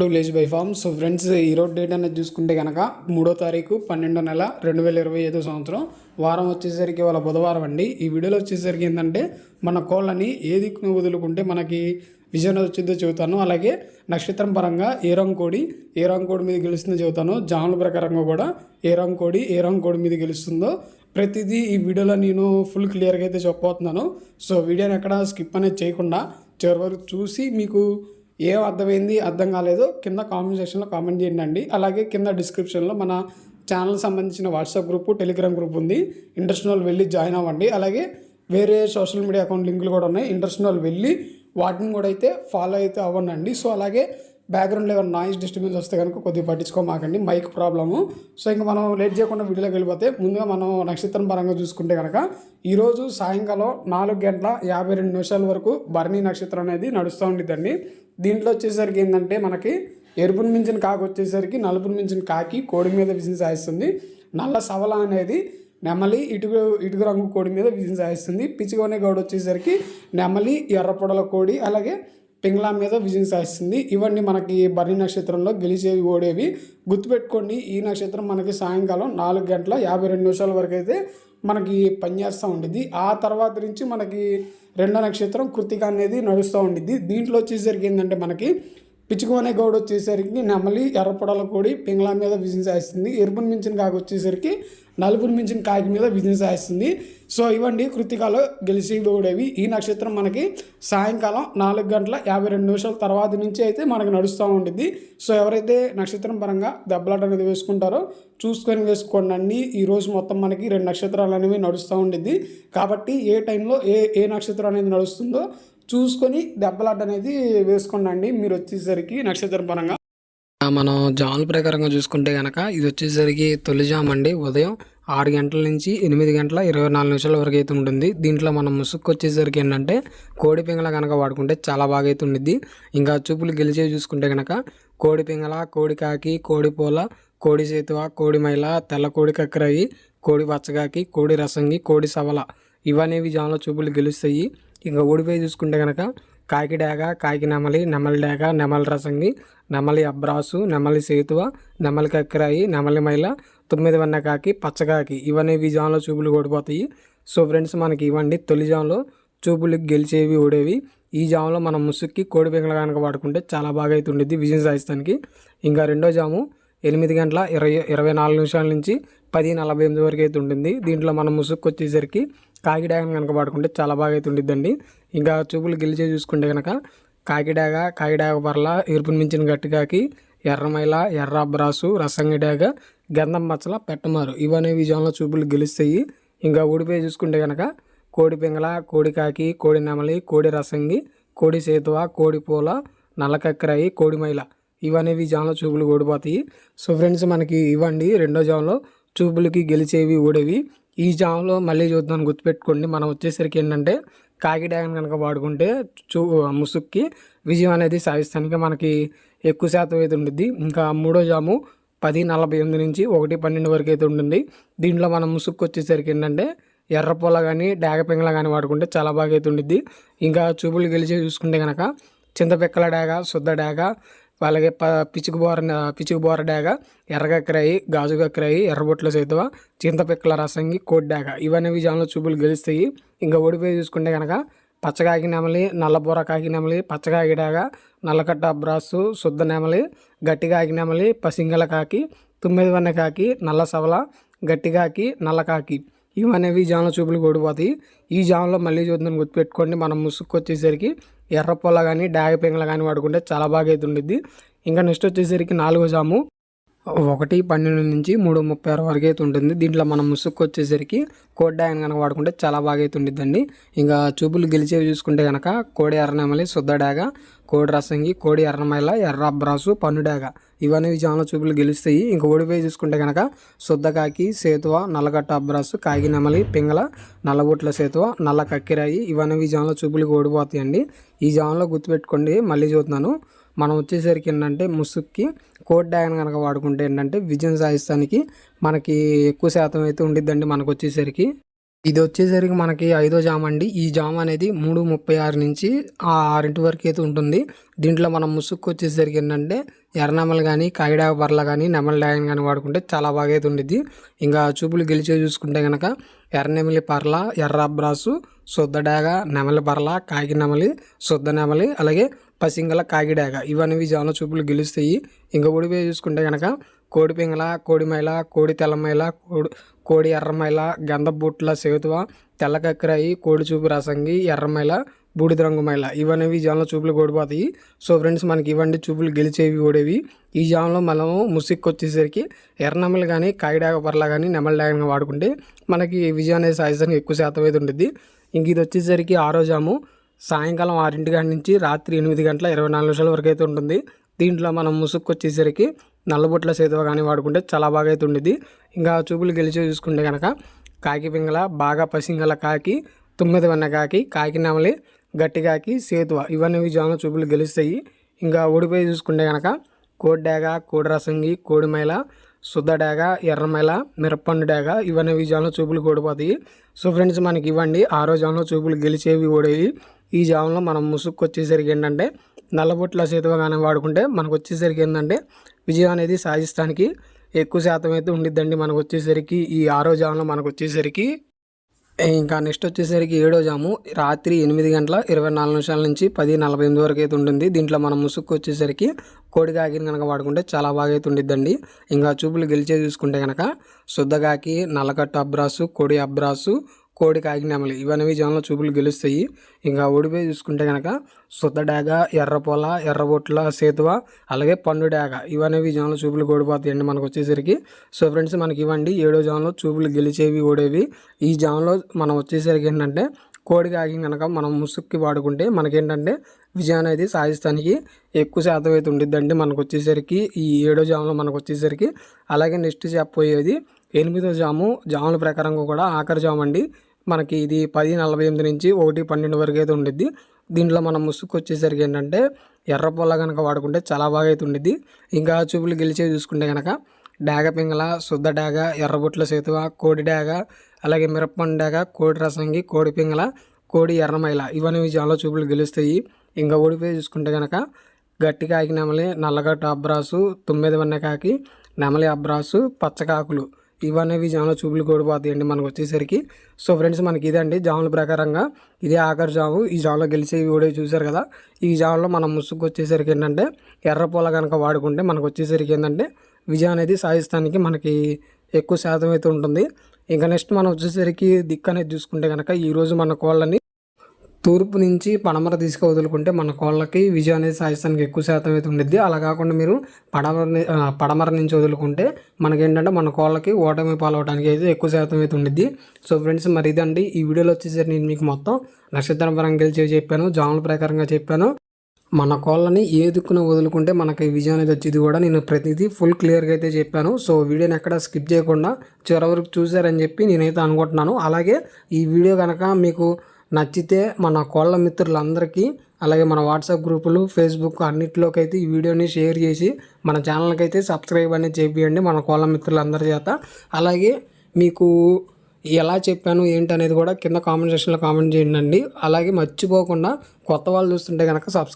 To village by farm so friends ఈరోజు date అనేది చూసుకుంటే కనుక మూడో తారీఖు పన్నెండో నెల రెండు వేల ఇరవై ఐదో సంవత్సరం. వారం వచ్చేసరికి వాళ్ళ బుధవారం అండి. ఈ వీడియోలో వచ్చేసరికి ఏంటంటే మన కోళ్ళని ఏ దిక్కును వదులుకుంటే మనకి విజయం వచ్చిందో చెబుతాను. అలాగే నక్షత్రం పరంగా ఏ రంగు కోడి ఏ రంగు కోడి మీద గెలుస్తుందో చెబుతాను. జాముల ప్రకారంగా కూడా ఏ రంగు కోడి ఏ రంగు కోడి మీద గెలుస్తుందో ప్రతిదీ ఈ వీడియోలో నేను ఫుల్ క్లియర్గా అయితే చెప్పబోతున్నాను. సో వీడియోని ఎక్కడ స్కిప్ అనేది చేయకుండా చివరి వరకు చూసి మీకు ఏం అర్థమైంది అర్థం కాలేదో కింద కామెంట్ సెక్షన్లో కామెంట్ చేయండి అలాగే కింద డిస్క్రిప్షన్లో మన ఛానల్ సంబంధించిన వాట్సాప్ గ్రూప్ టెలిగ్రామ్ గ్రూప్ ఉంది. ఇంట్రెస్ట్ వెళ్ళి జాయిన్ అవ్వండి. అలాగే వేరే సోషల్ మీడియా అకౌంట్ లింకులు కూడా ఉన్నాయి. ఇంట్రెస్ట్ వెళ్ళి వాటిని కూడా అయితే ఫాలో అయితే అవ్వండి సో అలాగే బ్యాక్గ్రౌండ్లో ఏమైనా నాయిస్ డిస్టర్బెన్స్ వస్తే కనుక కొద్దిగా పట్టించుకోమాకండి. మైక్ ప్రాబ్లము సో ఇంకా మనం లేట్ చేయకుండా వీడియోలోకి వెళ్ళిపోతే ముందుగా మనం నక్షత్రం పరంగా చూసుకుంటే కనుక ఈరోజు సాయంకాలం నాలుగు గంటల యాభై రెండు నిమిషాల వరకు భరణి నక్షత్రం అనేది నడుస్తూ ఉండిద్దండి. దీంట్లో వచ్చేసరికి ఏంటంటే మనకి ఎరుపును మించిన కాకి వచ్చేసరికి నలుపును మించిన కాకి కోడి మీద విజయం సాయిస్తుంది. నల్ల సవల అనేది నెమలి ఇటుక ఇటుక రంగు కోడి మీద విజయం సాయిస్తుంది. పిచ్చిగోనే గౌడ వచ్చేసరికి నెమలి ఎర్రపొడల కోడి అలాగే పింగ్లా మీద విజయం సాధిస్తుంది ఇవన్నీ మనకి బర్రి నక్షత్రంలో గెలిచేవి ఓడేవి. గుర్తుపెట్టుకోండి ఈ నక్షత్రం మనకి సాయంకాలం నాలుగు గంటల యాభై రెండు నిమిషాల వరకు అయితే మనకి పనిచేస్తూ ఉండిద్ది. ఆ తర్వాత నుంచి మనకి రెండో నక్షత్రం కృతిక అనేది నడుస్తూ ఉండిద్ది. దీంట్లో వచ్చేసరికి ఏంటంటే మనకి పిచ్చుకోనే గౌడ వచ్చేసరికి నెమలి ఎర్రపొడల కోడి పింగళ మీద విజయం చేస్తుంది ఎరుపును మించిన కాకి వచ్చేసరికి నలుపుని మించిన కాకి మీద బిజినెస్ వేస్తుంది సో ఇవ్వండి కృతికాలో గెలిచి దూడేవి. ఈ నక్షత్రం మనకి సాయంకాలం నాలుగు గంటల యాభై రెండు నిమిషాల తర్వాత నుంచి అయితే మనకి నడుస్తూ ఉంటుంది సో ఎవరైతే నక్షత్రం పరంగా దెబ్బలాట అనేది వేసుకుంటారో చూసుకొని వేసుకోండి ఈరోజు మొత్తం మనకి రెండు నక్షత్రాలు అనేవి నడుస్తూ ఉండిద్ది. కాబట్టి ఏ టైంలో ఏ ఏ నక్షత్రం అనేది నడుస్తుందో చూసుకొని దెబ్బలాట అనేది వేసుకోండి. మీరు వచ్చేసరికి నక్షత్రం పరంగా మనం జాముల ప్రకారంగా చూసుకుంటే కనుక ఇది వచ్చేసరికి తొలి జామ్ అండి. ఉదయం ఆరు గంటల నుంచి ఎనిమిది గంటల ఇరవై నాలుగు నిమిషాల వరకు అయితే ఉంటుంది. దీంట్లో మనం ముసుక్కు వచ్చేసరికి ఏంటంటే కోడి పింగళ కనుక వాడుకుంటే చాలా బాగా అయితే ఉండిద్ది. ఇంకా చూపులు గెలిచేవి చూసుకుంటే కనుక కోడి పింగళ కోడి కాకి కోడి పూల కోడి సేతువ కోడి మైల తెల్ల కోడి కక్కరాయి కోడి పచ్చగాకి కోడి రసంగి కోడి సవల ఇవనేవి జాముల చూపులు గెలుస్తాయి. ఇంకా ఓడిపోయి చూసుకుంటే కనుక కాకి డాగ కాకి నెమలి నెమలి డాగ నెమలి రసంగి నెమలి అబ్రాసు నెమలి సేతువ నెమలి కక్కిరాయి నెమలి మైల తొమ్మిది వన్న కాకి పచ్చకాకి ఇవన్నీ జాన్లో చూపులు ఓడిపోతాయి. సో ఫ్రెండ్స్ మనకి ఇవ్వండి తొలి జాన్లో చూపులు గెలిచేవి ఓడేవి. ఈ జాములో మనం ముసుక్కి కోడి పింగళ కనుక వాడుకుంటే చాలా బాగా అయితే ఉండిద్ది విజయం సాధిస్తానికి. ఇంకా రెండో జాము ఎనిమిది గంటల ఇరవై ఇరవై నాలుగు నిమిషాల నుంచి పది నలభై ఎనిమిది వరకు అయితే ఉంటుంది దీంట్లో మనం ముసుక్కు వచ్చేసరికి కాకిడాగ కనుక వాడుకుంటే చాలా బాగా అయితే ఉండిద్దండి ఇంకా చూపులు గెలిచే చూసుకుంటే కనుక కాకిడాగ కాకిడాగ పర్ల ఎరుపుని మించిన గట్టికాకి ఎర్రమైల ఎర్ర అబ్రాసు రసంగిడాగ గంధం మచ్చల పెట్టమారు. ఇవనే విజయంలో చూపులు గెలుస్తాయి. ఇంకా ఊడిపోయి చూసుకుంటే కనుక కోడి పింగళ కోడి కాకి కోడి నెమలి కోడి రసంగి కోడి సేతువ కోడి పూల నల్లకక్కరాయి కోడి మైల. ఇవనేవి జాన్లో చూపులు ఓడిపోతాయి సో ఫ్రెండ్స్ మనకి ఇవ్వండి. రెండో జాన్లో చూపులకి గెలిచేవి ఓడేవి ఈ జామ్లో మళ్ళీ చూద్దాం. గుర్తుపెట్టుకోండి. మనం వచ్చేసరికి ఏంటంటే కాకి డ్యాగన్ కనుక వాడుకుంటే చూ ముసుక్కి విజయం అనేది సాధిస్తానికి మనకి ఎక్కువ శాతం అయితే ఉంటుంది ఇంకా మూడో జాము పది నలభై ఎనిమిది నుంచి ఒకటి పన్నెండు వరకు అయితే ఉంటుంది. దీంట్లో మనం ముసుక్కు వచ్చేసరికి ఏంటంటే ఎర్రపొల కానీ డాగ కానీ వాడుకుంటే చాలా బాగా అయితే ఉండిద్ది. ఇంకా చూపులు గెలిచి చూసుకుంటే కనుక చింతపిక్కల డాగ శుద్ధ డాగ అలాగే ప పిచ్చుకు బోర పిచ్చుకు బోర ఎర్రగక్కరాయి గాజు కక్కరాయి ఎర్రబొట్ల సేతువ చింతపిక్కల రసంగి కోడ్డాగ ఇవన్నీ జాన్లో చూపులు గెలుస్తాయి. ఇంకా ఓడిపోయి చూసుకుంటే కనుక పచ్చకాకి నెమలి నల్లబూర కాకి నెమలి పచ్చకాకి డాగ నల్లకట్ట అబ్రాసు శుద్ధ నెమలి గట్టి కాకి నెమలి పసింగల కాకి తొమ్మిది వన్న కాకి నల్ల సవల గట్టి కాకి నల్ల కాకి. ఇవనేవి జాన్ల చూపులు ఓడిపోతాయి ఈ జాన్లో మళ్ళీ చూద్దాం గుర్తుపెట్టుకోండి. మనం ముసుక్కు వచ్చేసరికి ఎర్ర కానీ డాగ పెంగల కానీ వాడుకుంటే చాలా బాగా అయితే ఉండిద్ది. ఇంకా నెక్స్ట్ వచ్చేసరికి నాలుగో జాము. ఒకటి పన్నెండు నుంచి మూడు ముప్పై ఆరు వరకు అయితే ఉంటుంది. దీంట్లో మనం ముసుక్కు వచ్చేసరికి కోడి కనుక వాడుకుంటే చాలా బాగా అయితే ఉండిద్దండి. ఇంకా చూపులు గెలిచేవి చూసుకుంటే కనుక కోడి ఎర్రనెమలి శుద్ధ డాగ కోడి రసంగి కోడి ఎర్రమైల ఎర్ర అబ్రాసు పన్నుడేగ. ఇవన్నీ విజయంలో చూపులు గెలుస్తాయి. ఇంకా ఓడిపోయి చూసుకుంటే కనుక శుద్ధకాకి సేతువ నల్లగట్ట అబ్రాసు కాగి నెమలి పింగళ నల్లగుట్ల సేతువ నల్ల కక్కిరాయి ఇవన్నీ విజయంలో చూపులు ఓడిపోతాయండి. ఈ జామంలో గుర్తుపెట్టుకోండి. మళ్ళీ చూస్తున్నాను. మనం వచ్చేసరికి ఏంటంటే ముసుక్కి కోడ్ డ్యాగన్ కనుక వాడుకుంటే ఏంటంటే విజయం సాధిస్తానికి మనకి ఎక్కువ శాతం అయితే ఉండిద్దండి మనకు వచ్చేసరికి. ఇది వచ్చేసరికి మనకి ఐదో జామ అండి. ఈ జామ అనేది మూడు ముప్పై ఆరు నుంచి ఆ ఆరింటి వరకు అయితే ఉంటుంది. దీంట్లో మనం ముసుక్కు వచ్చేసరికి ఏంటంటే ఎర్రనెమలు కానీ కాగిడా బర్ల కానీ నెమల డాగన్ కానీ వాడుకుంటే చాలా బాగా అయితే ఉండిద్ది. ఇంకా చూపులు గెలిచే చూసుకుంటే కనుక ఎర్రనెమలి పర్ల ఎర్ర అబ్రాసు శుద్ధ డాగ నెమలి పర్ల కాకి నెమలి శుద్ధ నెమలి అలాగే పసింగల కాకిడాగ ఇవన్నీ జామ చూపులు గెలుస్తాయి. ఇంకా ఉడిపే చూసుకుంటే కనుక కోడి పింగళ కోడి మైల కోడి తెల్లమైల కోడి కోడి ఎర్రమైల గంధబుట్ల సేతువ తెల్ల కక్కరాయి కోడి చూపు రసంగి ఎర్రమైల బూడిద రంగు మైల. ఇవనేవి జామ్లో చూపులు ఓడిపోతాయి సో ఫ్రెండ్స్ మనకి ఇవన్నీ చూపులు గెలిచేవి ఓడేవి. ఈ జామ్లో మనము ముసిక్ వచ్చేసరికి ఎర్రనెమలు కానీ కాకిడాగ పర్లా కానీ నెమల డాగన్ వాడుకుంటే మనకి విజయం అనేది సాధించడానికి ఎక్కువ శాతం అయితే ఉంటుంది ఇంక ఇది వచ్చేసరికి ఆరో జాము. సాయంకాలం ఆరింటి గంట నుంచి రాత్రి ఎనిమిది గంటల ఇరవై నాలుగు నిమిషాల వరకు అయితే ఉంటుంది. దీంట్లో మనం ముసుక్కు వచ్చేసరికి నల్లబొట్ల సేతువ కానీ వాడుకుంటే చాలా బాగా అయితే ఉండేది ఇంకా చూపులు గెలిచి చూసుకుంటే కనుక కాకి పింగళ బాగా పసింగల కాకి తొమ్మిది వన్న కాకి కాకి నెమలి గట్టి కాకి సేతువ ఇవన్నీ జామ చూపులు గెలుస్తాయి. ఇంకా ఓడిపోయి చూసుకుంటే కనుక కోడి కోడిరసంగి కోడిమైల రసంగి ఎర్రమైల మిరప్పండు డాగ ఇవన్నీ విజయంలో చూపులు ఓడిపోతాయి సో ఫ్రెండ్స్ మనకి ఇవ్వండి. ఆరో జామలో చూపులు గెలిచేవి ఓడేవి ఈ జామలో మనం ముసుక్కు వచ్చేసరికి ఏంటంటే నల్లబొట్ల సేతువ కానీ వాడుకుంటే మనకు వచ్చేసరికి ఏంటంటే విజయం అనేది సాధిస్తానికి ఎక్కువ శాతం అయితే ఉండిద్దండి మనకు వచ్చేసరికి ఈ ఆరో జాములో మనకు వచ్చేసరికి ఇంకా నెక్స్ట్ వచ్చేసరికి ఏడో జాము రాత్రి ఎనిమిది గంటల ఇరవై నాలుగు నిమిషాల నుంచి పది నలభై ఎనిమిది వరకు అయితే ఉంటుంది. దీంట్లో మనం ముసుక్కు వచ్చేసరికి కోడిగాకిని కనుక వాడుకుంటే చాలా బాగా అయితే ఉండిద్దండి. ఇంకా చూపులు గెలిచే చూసుకుంటే కనుక శుద్ధగాకి నల్లకట్టు అబ్రాసు కోడి అబ్రాసు కోడి కాకినామలు ఇవన్నీ జనంలో చూపులు గెలుస్తాయి. ఇంకా ఓడిపోయి చూసుకుంటే కనుక సుద్దడాగ ఎర్రపొల ఎర్రబొట్ల సేతువ అలాగే పండుడాగ ఇవన్నీ జనంలో చూపులు ఓడిపోతాయండి మనకు వచ్చేసరికి. సో ఫ్రెండ్స్ మనకి ఇవ్వండి. ఏడో జాన్లో చూపులు గెలిచేవి ఓడేవి. ఈ జాన్లో మనం వచ్చేసరికి ఏంటంటే కోడి కాకి కనుక మనం ముసుక్కి వాడుకుంటే మనకేంటంటే విజయం అనేది సాధిస్తానికి ఎక్కువ శాతం అయితే ఉండిద్దండి మనకు వచ్చేసరికి. ఈ ఏడో జాములో మనకు వచ్చేసరికి. అలాగే నెక్స్ట్ చెప్పబోయేది ఎనిమిదో జాము జాముల ప్రకారంగా కూడా ఆఖరి జాము అండి. మనకి ఇది పది నలభై ఎనిమిది నుంచి ఒకటి పన్నెండు వరకు అయితే ఉండిద్ది. దీంట్లో మనం ముసుగు వచ్చేసరికి ఏంటంటే ఎర్ర పొల్ల కనుక వాడుకుంటే చాలా బాగా అయితే ఉండిద్ది. ఇంకా చూపులు గెలిచే చూసుకుంటే కనుక డాగ పింగళ శుద్ధ డాగ ఎర్రబొట్ల సేతువ కోడి డాగ అలాగే మిరప్పండు డాగ కోడి రసంగి కోడి పింగళ కోడి ఎర్రమైల ఇవన్నీ చాలా చూపులు గెలుస్తాయి. ఇంకా ఓడిపోయి చూసుకుంటే కనుక గట్టి కాకి నెమలి నల్లగట్టు అబ్రాసు తొమ్మిది వన్నె కాకి నెమలి అబ్రాసు పచ్చకాకులు ఇవన్నీ జాములు చూపులు కూడిపోతాయండి మనకు వచ్చేసరికి. సో ఫ్రెండ్స్ మనకి ఇదండి జాముల ప్రకారంగా ఇదే ఆఖరి జాము. ఈ జాములో గెలిచేవి వీడియో చూసారు కదా? ఈ జాములో మనం ముసుగు వచ్చేసరికి ఏంటంటే ఎర్రపూల కనుక వాడుకుంటే మనకు వచ్చేసరికి ఏంటంటే విజయం అనేది సాధిస్తానికి మనకి ఎక్కువ శాతం అయితే ఉంటుంది. ఇంకా నెక్స్ట్ మనం వచ్చేసరికి దిక్కు అనేది చూసుకుంటే కనుక ఈరోజు మన కోళ్ళని తూర్పు నుంచి పడమర తీసుకు వదులుకుంటే మన కోళ్ళకి విజయం అనేది సాధిస్తానికి ఎక్కువ శాతం అయితే ఉండిద్ది. అలా కాకుండా మీరు పడమర పడమర నుంచి వదులుకుంటే మనకేంటంటే మన కోళ్ళకి ఓటమి పాలవడానికి అయితే ఎక్కువ శాతం అయితే ఉండిద్ది. సో ఫ్రెండ్స్ మరి ఇదండి. ఈ వీడియోలో వచ్చేసరికి నేను మీకు మొత్తం నక్షత్రం పరంగా గెలిచి చెప్పాను జాముల ప్రకారంగా చెప్పాను. మన కోళ్ళని ఏ దిక్కున వదులుకుంటే మనకి విజయం అనేది వచ్చేది కూడా నేను ప్రతిదీ ఫుల్ క్లియర్గా అయితే చెప్పాను. సో వీడియోని ఎక్కడ స్కిప్ చేయకుండా చివరి వరకు చూశారని చెప్పి నేనైతే అనుకుంటున్నాను. అలాగే ఈ వీడియో కనుక మీకు నచ్చితే మన కోళ్ళ మిత్రులందరికీ అలాగే మన వాట్సాప్ గ్రూపులు ఫేస్బుక్ అన్నింటిలోకి అయితే ఈ వీడియోని షేర్ చేసి మన ఛానల్కి అయితే సబ్స్క్రైబ్ అనేది చేపియండి మన కోళ్ళ మిత్రులందరి చేత. అలాగే మీకు ఎలా చెప్పాను ఏంటి అనేది కూడా కింద కామెంట్ సెక్షన్లో కామెంట్ చేయండి అలాగే మర్చిపోకుండా కొత్త వాళ్ళు చూస్తుంటే కనుక సబ్స్క్రైబ్